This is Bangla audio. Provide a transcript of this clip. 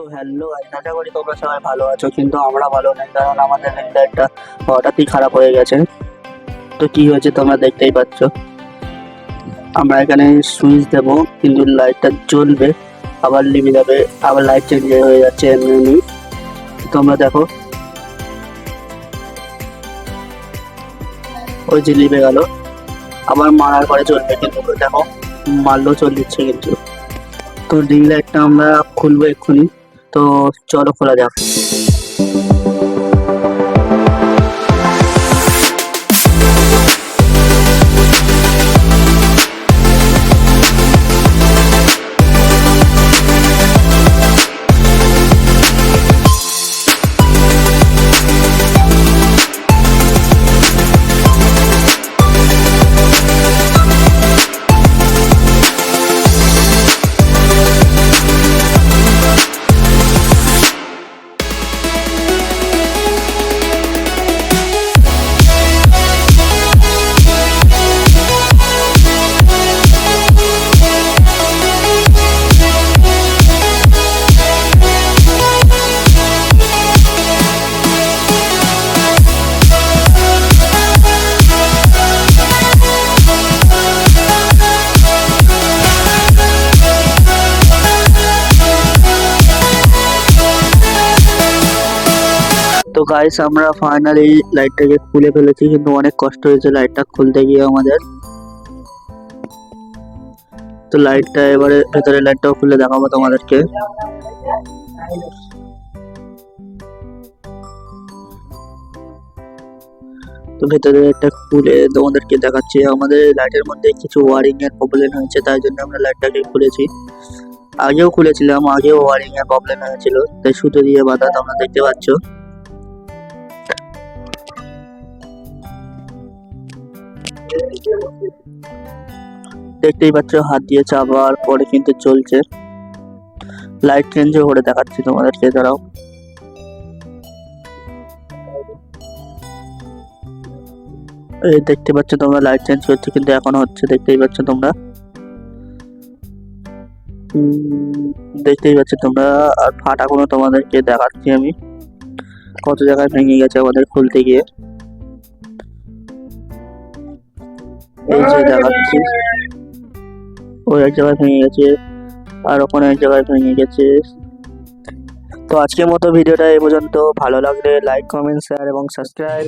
তো হ্যালো আশা করি তোমরা সবাই ভালো আছো, কিন্তু আমরা ভালো নেই, কারণ আমাদের লাইটটা হঠাৎই খারাপ হয়ে গেছে। তো কি হয়েছে তোমরা দেখতেই পাচ্ছ। আমরা এখানে সুইচ দেব, কিন্তু লাইটটা জ্বলবে, আবার নিভে যাবে আবার লাইট চেঞ্জ হয়ে যাচ্ছে এমনি তোমরা দেখো। ওই যে নিভে গেল, আবার মারার পরে চলবে কিন্তু দেখো, মারলেও চল দিচ্ছে কিন্তু। তো রিং লাইটটা আমরা খুলবো এক্ষুনি। তো চলো খোলা যাক তো গাইস আমরা ফাইনালি লাইটটাকে খুলে ফেলেছি, কিন্তু অনেক কষ্ট হয়েছে লাইটটা খুলতে গিয়ে আমাদের। তো লাইটটা এবারে ভেতরে লাইটটাও খুলে দেখাবো তোমাদেরকে। তো ভেতরে একটা খুলে তোমাদেরকে দেখাচ্ছি, আমাদের লাইটের মধ্যে কিছু ওয়ারিং এর প্রবলেম হয়েছে, তাই জন্য আমরা লাইটটাকে খুলেছি। আগেও খুলেছিলাম, আগেও ওয়ারিং এর প্রবলেম হয়েছিল, তাই সুতো দিয়ে বাঁধা তোমরা দেখতে পাচ্ছ। দেখতেই পাচ্ছ, হাত দিয়ে চাপার পরে কিন্তু চলছে। লাইট চেঞ্জও করে দেখাচ্ছি তোমাদেরকে, দাঁড়াও। এই দেখতে পাচ্ছ তোমরা লাইট চেঞ্জ করছে কিন্তু এখনও হচ্ছে, দেখতেই পাচ্ছ তোমরা। দেখতেই পাচ্ছ তোমরা, আর ফাটাগুলো তোমাদেরকে দেখাচ্ছি আমি। কত জায়গায় ভেঙে গেছে আমাদের খুলতে গিয়ে। এই যে দেখাচ্ছি ওই এক জায়গায় ভেঙে গেছে, আর ওখানে এক জায়গায় ভেঙে গেছে। তো আজকের মতো ভিডিওটা এই পর্যন্ত। ভালো লাগলে লাইক কমেন্ট শেয়ার এবং সাবস্ক্রাইব